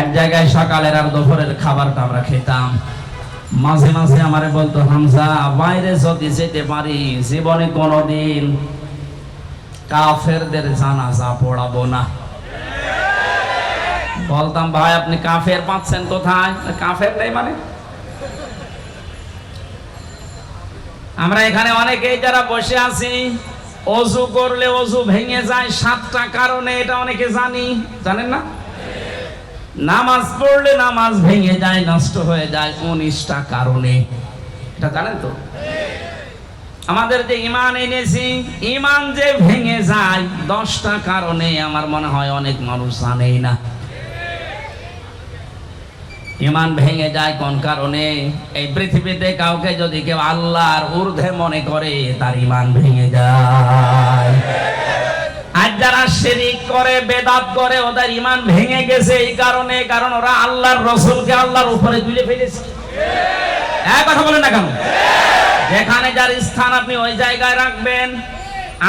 এক জায়গায় সকালের আর দুপুরের খাবারটা আমরা খেতাম। মাঝে মাঝে আমারে বলতো, হামজা, বাইরে যদি যেতে পারি, জীবনে কোনোদিন কাফেরদের জানাজা পড়াবো না। বলতাম, ভাই, আপনি কাফের পাচ্ছেন কোথায়? কাফের নেই মানে? আমরা এখানে অনেকেই যারা বসে আছি, অজু করলে অজু ভেঙে যায়, সাতটা কারণে, এটা অনেকে জানি। জানেন না? নামাজ পড়লে নামাজ ভেঙে যায়, নষ্ট হয়ে যায় উনিশটা কারণে। এটা জানেন তো? আমাদের যে ইমান এনেছি, ইমান যে ভেঙে যায়, দশটা কারণে আমার মনে হয় অনেক মানুষ জানেই না। ইমান ভেঙে যায় কোন কারণে? এই পৃথিবীতে কাউকে যদি কেউ আল্লাহর ঊর্ধ্বে মনে করে, তার ইমান ভেঙে যায়। আর যারা শিরিক করে, বেদাত করে, ওদের ইমান ভেঙে গেছে এই কারণে, কারণ ওরা আল্লাহর রসুলকে আল্লাহর উপরে তুলে ফেলেছে। এক কথা বলেন না কেন? যেখানে যার স্থান আপনি ওই জায়গায় রাখবেন,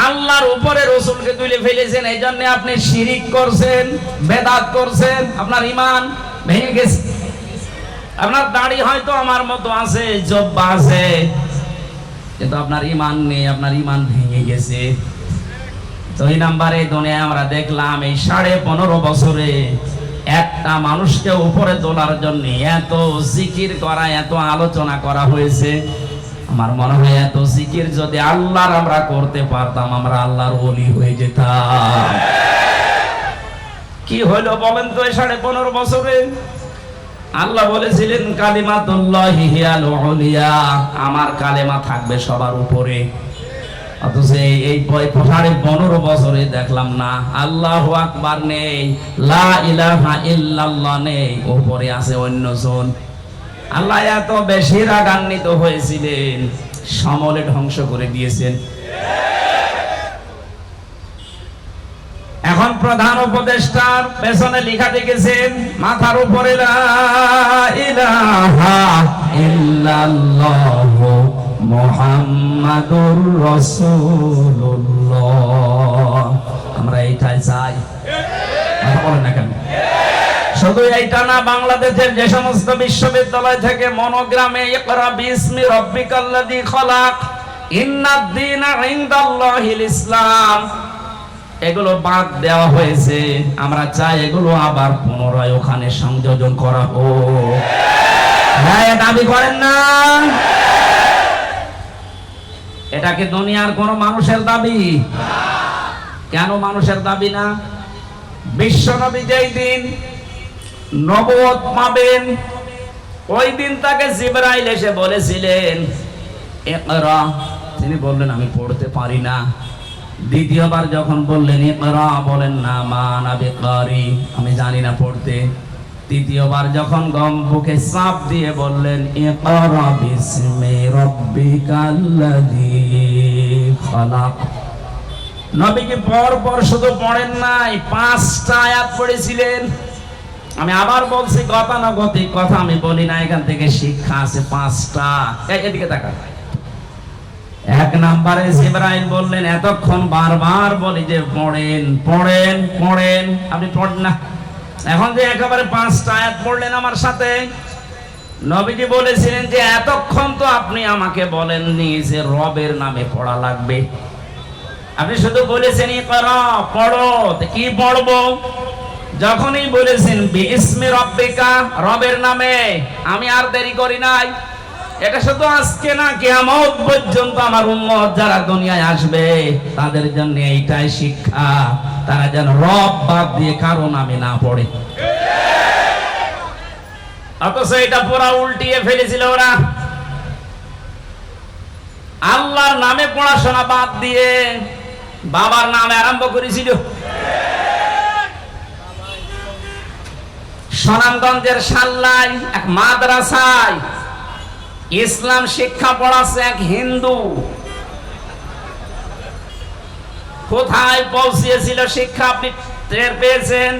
আল্লাহর উপরে রসুলকে তুলে ফেলেছেন এই জন্য আপনি শিরিক করছেন, বেদাত করছেন, আপনার ইমান ভেঙে গেছে। আপনার দাড়ি হয়তো আমার মতো আছে, জব্বা আছে, কিন্তু আপনার ইমান নেই, আপনার ইমান ভেঙে গেছে। দুই নাম্বারে দুনিয়ায় আমরা দেখলাম এই সাড়ে পনেরো বছরে একটা মানুষকে উপরে তোলার জন্য এত জিকির করা, এত আলোচনা করা হয়েছে। আমার মনে হয় এত জিকির যদি আল্লাহর আমরা করতে পারতাম, আমরা আল্লাহর ওলি হয়ে যেতাম। কি হইল বলেন তো সাড়ে পনেরো বছরে? আল্লাহ বলেছিলেন, কালিমাতুল্লাহি হিয়াল উলিয়া। আমার কালেমা থাকবে সবার উপরে। অথচ এই পনেরো বছরে দেখলাম না। আল্লাহ আকবার নেই। লা ইলাহা ইল্লাল্লাহ নেই। উপরে আছে অন্যজন। আল্লাহ এত বেশি রাগান্বিত হয়েছিলেন। সমলে ধ্বংস করে দিয়েছেন। এখন প্রধান উপদেষ্টার পেছনে লেখা দেখেছেন, মাথার উপরে লা ইলাহা ইল্লাল্লাহ। মুহাম্মাদুর রাসূলুল্লাহ। আমরা এইটাই চাই। শুধু এইটা না, বাংলাদেশের যে সমস্ত বিশ্ববিদ্যালয় থেকে মনোগ্রামে ইকরা বিসমি রব্বিকাল্লাযী খলাক ইন্নাদ দীনা ইনদাল্লাহিল ইসলাম। এগুলো বাদ দেওয়া হয়েছে। আমরা চাই এগুলো আবার পুনরায় ওখানে সংযোজন করা হোক। হ্যাঁ দাবি করেন না? এটা কি দুনিয়ার কোন মানুষের দাবি? কেন মানুষের দাবি না? বিশ্বনবী যেই দিন নবদ পাবেন, ওই দিন তাকে জিবরাইল এসে বলেছিলেন তিনি বললেন, আমি পড়তে পারি না। দ্বিতীয়বার যখন বললেন, ইকরা, বলেন, না, মা, না বেকারি আমি জানি না পড়তে। তৃতীয়বার যখন গম বুকে চাপ দিয়ে বললেন, ইকরা বিসমি রব্বিকাল্লাযী খালাক। নবী কি পর পর শুধু পড়েন নাই, পাঁচটা আয়াত পড়েছিলেন। আমি আবার বলছি, গতানুগতিক কথা আমি বলি না, এখান থেকে শিক্ষা আছে পাঁচটা। এদিকে এক নাম্বারে জিব্রাইল বললেন, এতক্ষণ বারবার বলি যে পড়েন পড়েন পড়েন। আপনি পড়েন না। এখন যে একেবারে পাঁচটা আয়াত পড়লেন আমার সাথে, নবীজি বলেছিলেন যে, এতক্ষণ তো আপনি আমাকে বলেননি যে রবের নামে পড়া লাগবে। আপনি শুধু বলেছেন কি পড়ব? যখনই বলেছেন বিস্মি রব্বিকা, রবের নামে, আমি আর দেরি করি নাই। এটা শুধু আজকে না, কিয়ামত পর্যন্ত আমার উম্মত যারা দুনিয়ায় আসবে, তাদের জন্য এইটাই শিক্ষা, তারা যেন রব বাদ দিয়ে কারও নামে না পড়ে। অথচ এটা পুরা উল্টিয়ে ফেলেছিল ওরা। আল্লাহর নামে পড়াশোনা বাদ দিয়ে বাবার নামে আরম্ভ করেছিল। সুনামগঞ্জের সাল্লাই এক মাদ্রাসায় ইসলাম শিক্ষা পড়াচ্ছে এক হিন্দু। কোথায় পৌঁছিয়েছিল শিক্ষা আপনি টের পেয়েছেন?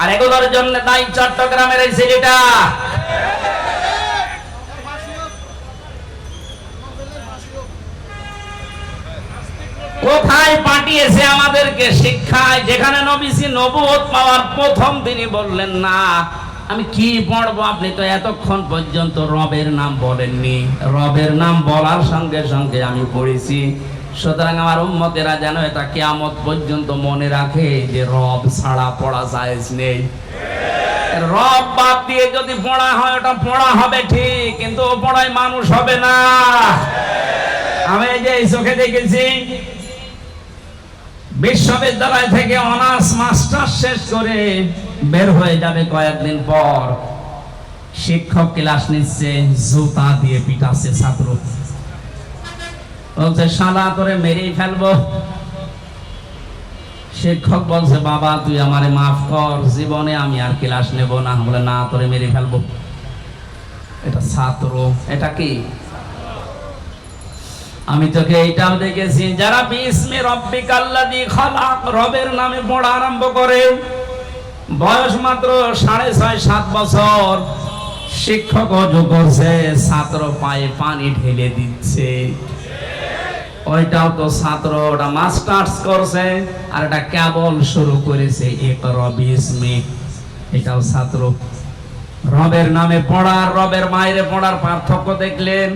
আর এগুলোর জন্য দায়ী চট্টগ্রামের এই ছেলেটা কোথায় পাঠিয়েছে আমাদেরকে শিক্ষায়? যেখানে নবীজি নবুয়ত পাওয়ার প্রথম তিনি বললেন, না আমি কি পড়ব আপনি তো এতক্ষণ পর্যন্ত রবের নাম বলেননি। রবের নাম বলার সঙ্গে সঙ্গে আমি পড়েছি। সুতরাং আমার উম্মতেরা যেন এটা কেয়ামত পর্যন্ত মনে রাখে যে রব ছাড়া পড়া জায়েজ নেই। রব বাদ দিয়ে যদি পড়া হয়, ওটা পড়া হবে ঠিক, কিন্তু ও পড়ায় মানুষ হবে না। আমি যে চোখে দেখেছি, বিশ্ববিদ্যালয় থেকে অনার্স মাস্টার শেষ করে বের হয়ে যাবে কয়েকদিন পর। শিক্ষক ক্লাস নিচ্ছে, জুতা দিয়ে পিটাচ্ছে ছাত্র। বলছে সাদা করে মেরেই ফেলব। শিক্ষক বলছে, বাবা, তুই আমারে মাফ কর, জীবনে আমি আর ক্লাস নেব না। বলে, না, তোরে মেরে ফেলব। এটা ছাত্র, এটা কি? আমি তোকে এইটাও দেখেছি, যারা বিস্মে রব্বিকাল্লাদি খালাক, রবের নামে পড়া আরম্ভ করে বয়স মাত্র সাড়ে ছয়, সাত বছর। শিক্ষক করছে, ছাত্র পায়ে পানি ঢেলে দিচ্ছে। ওইটাও তো ছাত্র, ওটা মাস্টার্স করছে, আর এটা কেবল শুরু করেছে এক রবিস্মে এটাও ছাত্র। রবের নামে পড়ার, রবের মায়ের পড়ার পার্থক্য দেখলেন।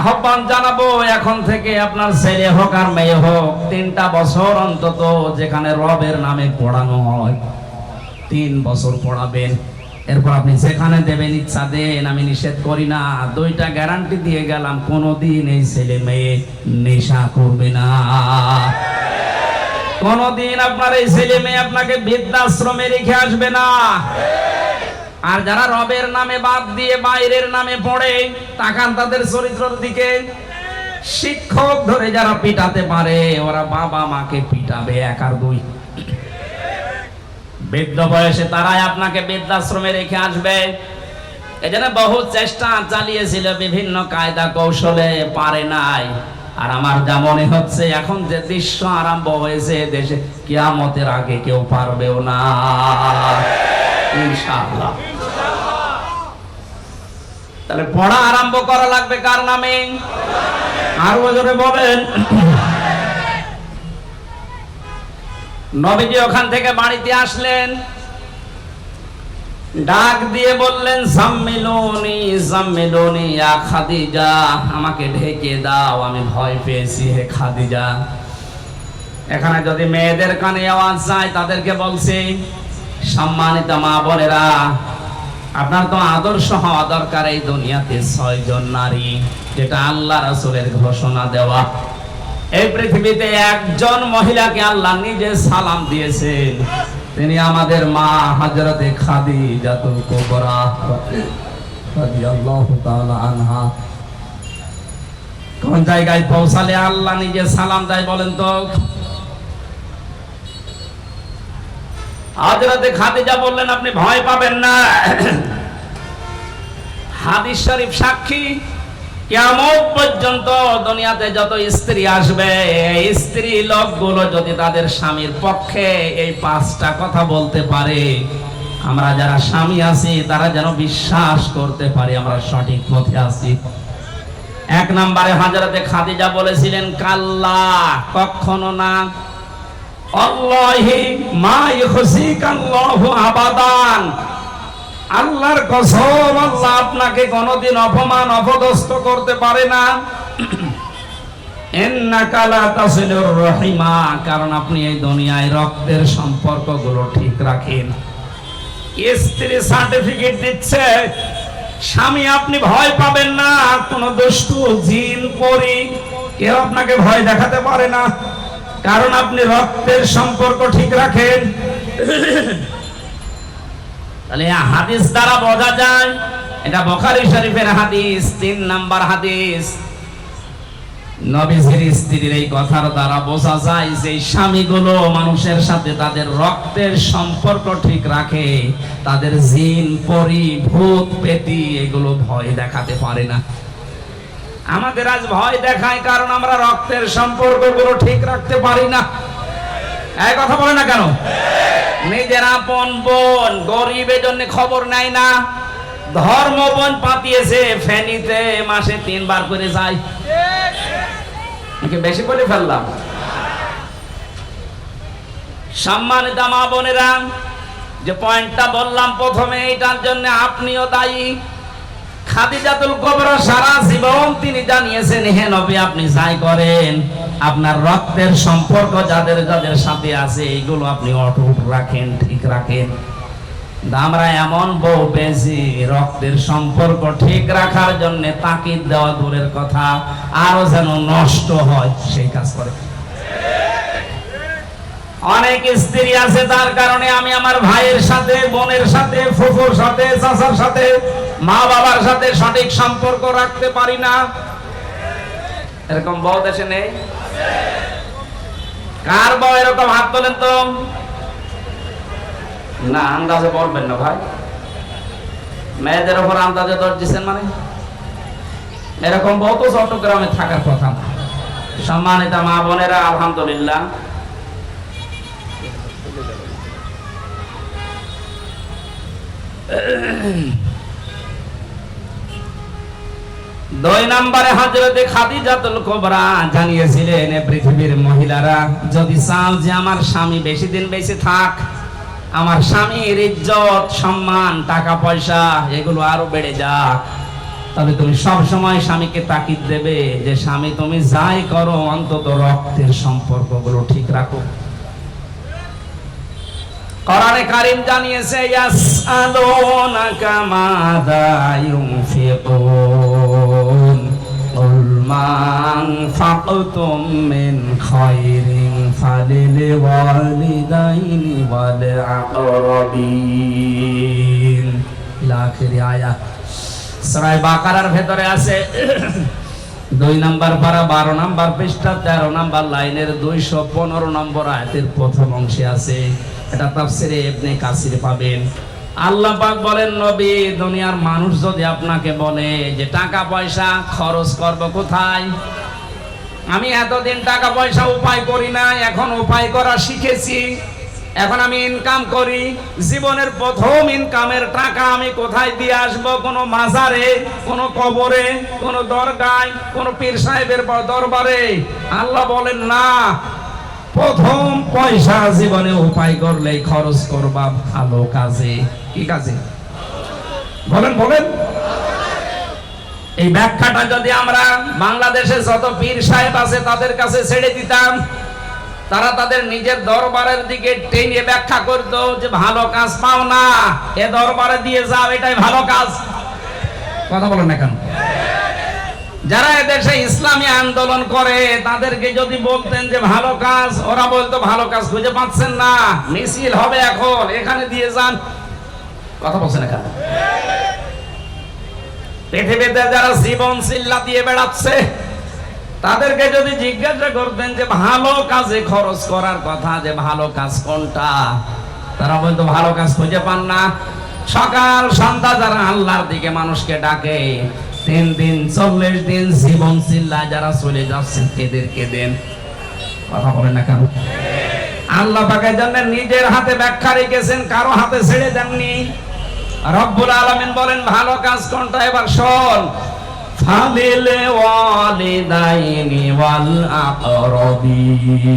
আহ্বান জানাব, এখন থেকে আপনার ছেলে হোক আর মেয়ে হোক, তিনটা বছর অন্তত যেখানে রবের নামে পড়ানো হয়। তিন বছর পড়াবেন। এরপর আপনি যেখানে দেবেন, ইচ্ছা দেন, আমি নিষেধ করি না। দুইটা গ্যারান্টি দিয়ে গেলাম, কোনোদিন এই ছেলে মেয়ে নেশা করবে না। কোনোদিন আপনার এই ছেলে মেয়ে আপনাকে বৃদ্ধাশ্রমে রেখে আসবে না। আর যারা রবের নামে বাদ দিয়ে বাইরের নামে পড়ে, তাকান তাদের চরিত্রের দিকে। শিক্ষক ধরে যারা পিটাতে পারে, ওরা বাবা মাকে পিটাবে, এক আর দুই। বৃদ্ধ বয়সে তারাই আপনাকে বৃদ্ধাশ্রমে রেখে আসবে। এজন্য বহু চেষ্টা চালিয়েছিল বিভিন্ন কায়দা কৌশলে, পারে নাই। আর আমার যা মনে হচ্ছে, এখন যে দৃশ্য আরম্ভ হয়েছে দেশে, কিয়ামতের আগে কেউ পারবেও না। ইনশাআল্লাহ। তাহলে পড়া আরম্ভ করা লাগবে কার নামে? আরও জোরে বলেন। নবীজি ওখান থেকে বাড়িতে আসলেন। ডাক দিয়ে বললেন সাম্মিলুনি সাম্মিলুনি ইয়া খাদিজা, আমাকে ঢেকে দাও, আমি ভয় পেয়েছি, হে খাদিজা। এখানে যদি মেয়েদের কানে আওয়াজ যায়, তাদেরকে বলছি, সম্মানিত মা বোনেরা, আপনার তো আদর্শ হওয়া দরকার এই দুনিয়াতে ছয়জন নারী, যেটা আল্লাহ রাসূলের ঘোষণা দেওয়া। এই পৃথিবীতে একজন মহিলাকে আল্লাহ নিজে সালাম দিয়েছেন। তিনি আমাদের মা হযরতে খাদিজাতুল কুবরা রাদিয়াল্লাহু তাআলা আনহা। কোন জায়গায় পৌঁছালে আল্লাহ নিজে সালাম দেয় বলেন তো? হযরতে খাদিজা বললেন, আপনি ভয় পাবেন না। হাদিস শরীফ সাক্ষী কেমন পর্যন্ত দুনিয়াতে যত স্ত্রী আসবে স্ত্রী লোকগুলো যদি তাদের স্বামীর পক্ষে এই পাঁচটা কথা বলতে পারে, আমরা যারা স্বামী আছি, তারা যেন বিশ্বাস করতে পারি আমরা সঠিক পথে আছি। এক নম্বরে হাজারাতে খাদিজা বলেছিলেন, কাল্লা, কখনো না। আল্লাহি মা ইখসিকাল্লাহু আবাদান। আল্লাহর কসম আল্লাহ আপনাকে কোনোদিন অপমান, অপদস্থ করতে পারে না। রহিমা, কারণ আপনি এই দুনিয়ায় রক্তের সম্পর্কগুলো ঠিক রাখেন। স্ত্রী সার্টিফিকেট দিচ্ছে, স্বামী আপনি ভয় পাবেন না, কোন দুষ্টু, জিন, পরি, কেউ আপনাকে ভয় দেখাতে পারে না। কারণ আপনি রক্তের সম্পর্ক ঠিক রাখেন। তাহলে হাদিস দ্বারা বোঝা যায়, এটা বখারি শরীফের হাদিস, তিন নাম্বার হাদিস। নবীজির স্ত্রীর এই কথার দ্বারা বোঝা যায় যে স্বামীগুলো মানুষের সাথে তাদের রক্তের সম্পর্ক ঠিক রাখে, তাদের জিন, পরি, ভূত, পেটি, এগুলো ভয় দেখাতে পারে না। আমাদের আজ ভয় দেখায় কারণ আমরা রক্তের সম্পর্কগুলো ঠিক রাখতে পারি না। এক কথা বলে না কেন? নিজের আপন বোন, গরিবের জন্য খবর নেয় না। ধর্ম বোন পাতিয়েছে, ফেনিতে মাসে তিনবার করে যায়। বেশি বলে ফেললাম। সম্মানিত মা বোনেরা, যে পয়েন্টটা বললাম প্রথমে, এটার জন্য আপনিও দায়ী। খাদিজাতুল কবরা সারা জীবন তিনি জানিয়েছেন, হে নবী, আপনি যাই করেন। আপনার রক্তের সম্পর্ক যাদের যাদের সাথে আছে এইগুলো আপনি অটুট রাখেন, ঠিক রাখেন। আমরা এমন বউ পেয়েছি, রক্তের সম্পর্ক ঠিক রাখার জন্য তাকিদ দেওয়া দূরের কথা, আরও যেন নষ্ট হয়, সেই কাজ করে। অনেক স্ত্রী আছে, তার কারণে আমি আমার ভাইয়ের সাথে, বোনের সাথে, ফুফুর সাথে, চাচার সাথে, মা বাবার সাথে সঠিক সম্পর্ক রাখতে পারি না। এরকম বউ দেশে নেই? কার বউ এরকম হাত তোলেন তো? না, আন্দাজে বলবেন না ভাই। মেয়েদের ওপর আন্দাজে দর দিচ্ছেন মানে? এরকম বউ তো চট্টগ্রামে থাকার কথা না। সম্মানিত মা বোনেরা, আলহামদুলিল্লাহ। দুই নম্বরে হজরতে খাদিজাতুল কোবরা জানিয়েছিলেন পৃথিবীর মহিলারা, যদি চাও যে আমার স্বামী বেশি দিন বেঁচে থাক, আমার স্বামীর ইজ্জত, সম্মান, টাকা, পয়সা, এগুলো আরও বেড়ে যাক। তবে তুমি সব সময় স্বামীকে তাকিদ দেবে যে, স্বামী, তুমি যাই করো, অন্তত রক্তের সম্পর্কগুলো ঠিক রাখো। কোরআনে কারিম জানিয়েছে, ইয়াসআলুনাকা মাযা ইউনফিকুন। কুল মান ফাকতুম মিন খায়রিন ফালিল ওয়ালিদাইন ওয়াল আকরাবিন লাখিরি আয়াত। সূরা বাকারার ভিতরে আছে, দুই নাম্বার পারা বারো নাম্বার পৃষ্ঠা, তেরো নাম্বার লাইনের দুইশো পনেরো নম্বর আয়াতের প্রথম অংশে আছে এটা তাফসিরে ইবনে কাসির পাবেন। আল্লাহ পাক বলেন, নবী, দুনিয়ার মানুষ যদি আপনাকে বলে যে টাকা পয়সা খরচ করব কোথায়? আমি এতদিন টাকা পয়সা উপায় করি না, এখন উপায় করা শিখেছি। এখন আমি ইনকাম করি, জীবনের প্রথম ইনকামের টাকা আমি কোথায় দিয়ে আসব? কোনো মাজারে, কোনো কবরে, কোনো দরগায়, কোনো পীর সাহেবের দরবারে? আল্লাহ বলেন, না প্রথম পয়সা জীবনে উপায় করলে খরচ করবা ভালো কাজে। কি কাজে? বলেন বলেন। এই ব্যাখ্যাটা যদি আমরা বাংলাদেশে যত পীর সাহেব আছে তাদের কাছে ছেড়ে দিতাম, তারা তাদের নিজের দরবারের দিকে টেনে ব্যাখ্যা করত যে ভালো কাজ পাও না, এ দরবারে দিয়ে যাও, এটাই ভালো কাজ। কথা বলেন না কেন? যারা এদেশে ইসলামী আন্দোলন করে, তাদেরকে যদি বলতেন যে ভালো কাজ, ওরা বলতো ভালো কাজ খুঁজে পাচ্ছেন না। মিছিল হবে এখন, এখানে দিয়ে যান। কথা বলছেন এখানে? পৃথিবীতে যারা জীবন চিল্লা দিয়ে বেড়াচ্ছে, তাদেরকে যদি জিজ্ঞাসা করতেন যে ভালো কাজে খরচ করার কথা, যে ভালো কাজ কোনটা? তারা বলতো ভালো কাজ খুঁজে পান না। সকাল সন্ধ্যা যারা আল্লাহর দিকে মানুষকে ডাকে তিন দিন, চল্লিশ দিন জীবন চিল্লা যারা চলে যাচ্ছেন কেদের কেদেন কথা বলেন না কেন? আল্লাহ পাকের জন্য নিজের হাতে ব্যাখ্যা রেখেছেন, কারও হাতে ছেড়ে দেননি। রব্বুল আলামিন বলেন, ভালো কাজ কোনটা? এবার শোন। ফালিল ওয়ালিদাইনি ওয়াল আকরাবিন।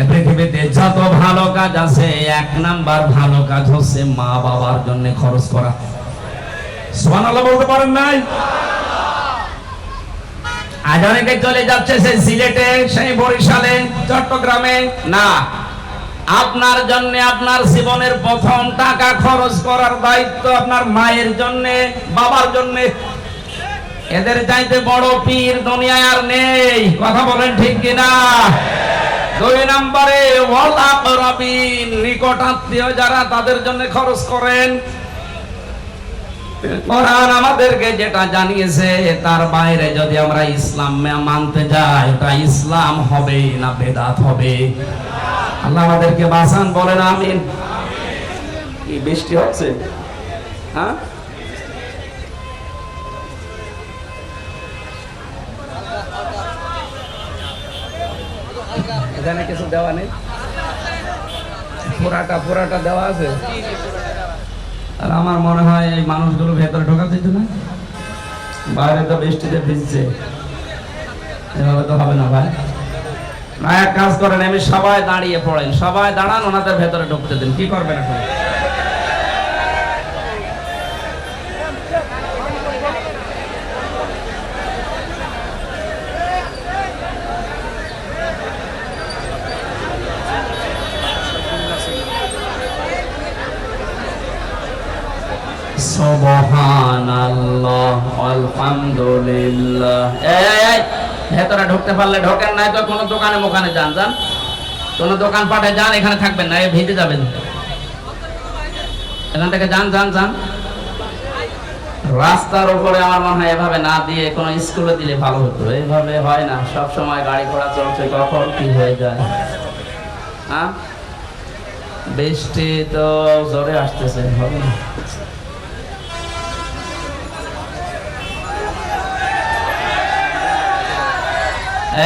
এ পৃথিবীতে যত ভালো কাজ আছে, এক নাম্বার ভালো কাজ হচ্ছে মা বাবার জন্য খরচ করা। চট্টগ্রামে। না, আপনার জন্য, আপনার জীবনের প্রথম টাকা খরচ করার দায়িত্ব আপনার মায়ের জন্য, বাবার জন্য। এদের চাইতে বড় পীর দুনিয়ায় আর নেই। কথা বলেন ঠিক কিনা? দুই নিকট আত্মীয় যারা তাদের জন্য খরচ করেন। কোরআন আমাদেরকে যেটা জানিয়েছে, তার বাইরে যদি আমরা ইসলাম মানতে যাই, ওটা ইসলাম হবে না বেদাত হবে আল্লাহ আমাদেরকে বাসান বলেন আমিন। কি বৃষ্টি হচ্ছে? হ্যাঁ? এখানে কিছু দেওয়া নেই? পুরাটা পুরাটা দেওয়া আছে? আর আমার মনে হয় এই মানুষগুলো ভেতরে ঢোকা যেত না বাইরে তো বৃষ্টিতে ভিজছে। এভাবে তো হবে না ভাই। এক কাজ করেন আমি সবাই দাঁড়িয়ে পড়েন, সবাই দাঁড়ান, ওনাদের ভেতরে ঢুকতে দিন। কি করবেন এখন? ভেতরে ঢুকতে পারলে ঢোকেন, নাই তো কোনো দোকানে মোকানে যান যান। কোনো দোকান পাটে যান, এখানে থাকবেন না ভিজে যাবেন। এখান থেকে যান যান যান। রাস্তার উপরে আমার মনে হয় এভাবে না দিয়ে কোনো স্কুলে দিলে ভালো হতো। এইভাবে হয় না, সব সময় গাড়ি ঘোড়া চলছে, কখন কি হয়ে যায়। হ্যাঁ বৃষ্টি তো জোরে আসতেছে, হবে না।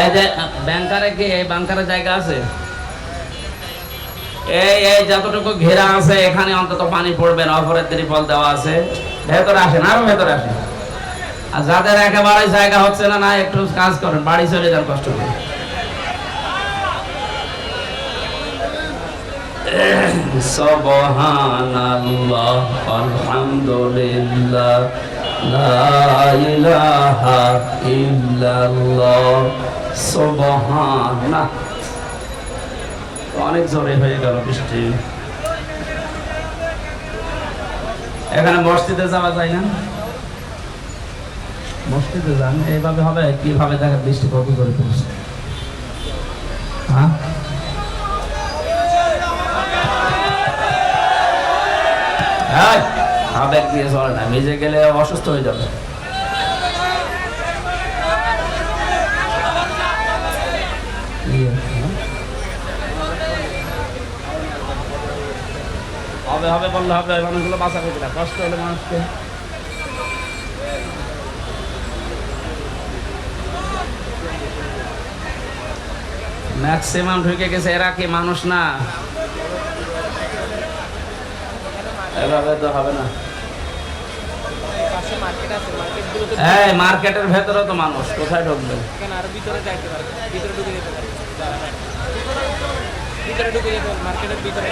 এই যে ব্যাংকারে কি, এই ব্যাংকারে জায়গা আছে? এই এই যতটুকু ঘেরা আছে, এখানে অন্তত পানি পড়বে না, অপরের ত্রিপল দেওয়া আছে। ভেতরে আসেন, আরও ভেতরে আসেন। আর যাদের একেবারে জায়গা হচ্ছে না না, একটু কাজ করেন, বাড়ি চলে যান কষ্ট করে। সুবহানাল্লাহ, আলহামদুলিল্লাহ, লা ইলাহা ইল্লাল্লাহ। অনেক জোরে হয়ে গেল বৃষ্টি। এখানে মসজিদে যাওয়া যায় না? মসজিদে যান, এইভাবে হবে? কীভাবে দেখেন বৃষ্টি কত করে পড়ছে? হ্যাঁ? আবেগ দিয়ে চলে না, ভিজে গেলে অসুস্থ হয়ে যাবে। হবে হবে, বললে হবে মানুষগুলো বাঁচাবে কিনা? কষ্ট হলে মানুষকে। ম্যাক্সিমাম ঢুকে গেছে, এরা কি মানুষ না? এভাবে তো হবে না। এই, মার্কেটের ভেতরে তো মানুষ, কোথায় ঢুকবে? আরও ভিতরে যাইতে পারে ভিতরে ঢুকে যেতে পারে ভিতরে ঢুকে যেতে মার্কেটের ভিতরে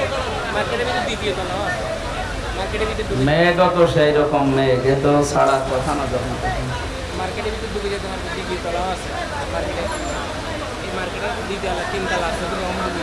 মার্কেটের ভিতরে দ্বিতীয় তলা। মার্কেটের ভিতরে ঢুকে মেঘও তো সেই রকম মেঘ এ তো ছাড়া কথা না যখন। মার্কেটের ভিতরে ঢুকে যেতে পারে দ্বিতীয় তলাও আছে মার্কেটে এই মার্কেটের দ্বিতীয় তিন আছে তো কম ঢুকে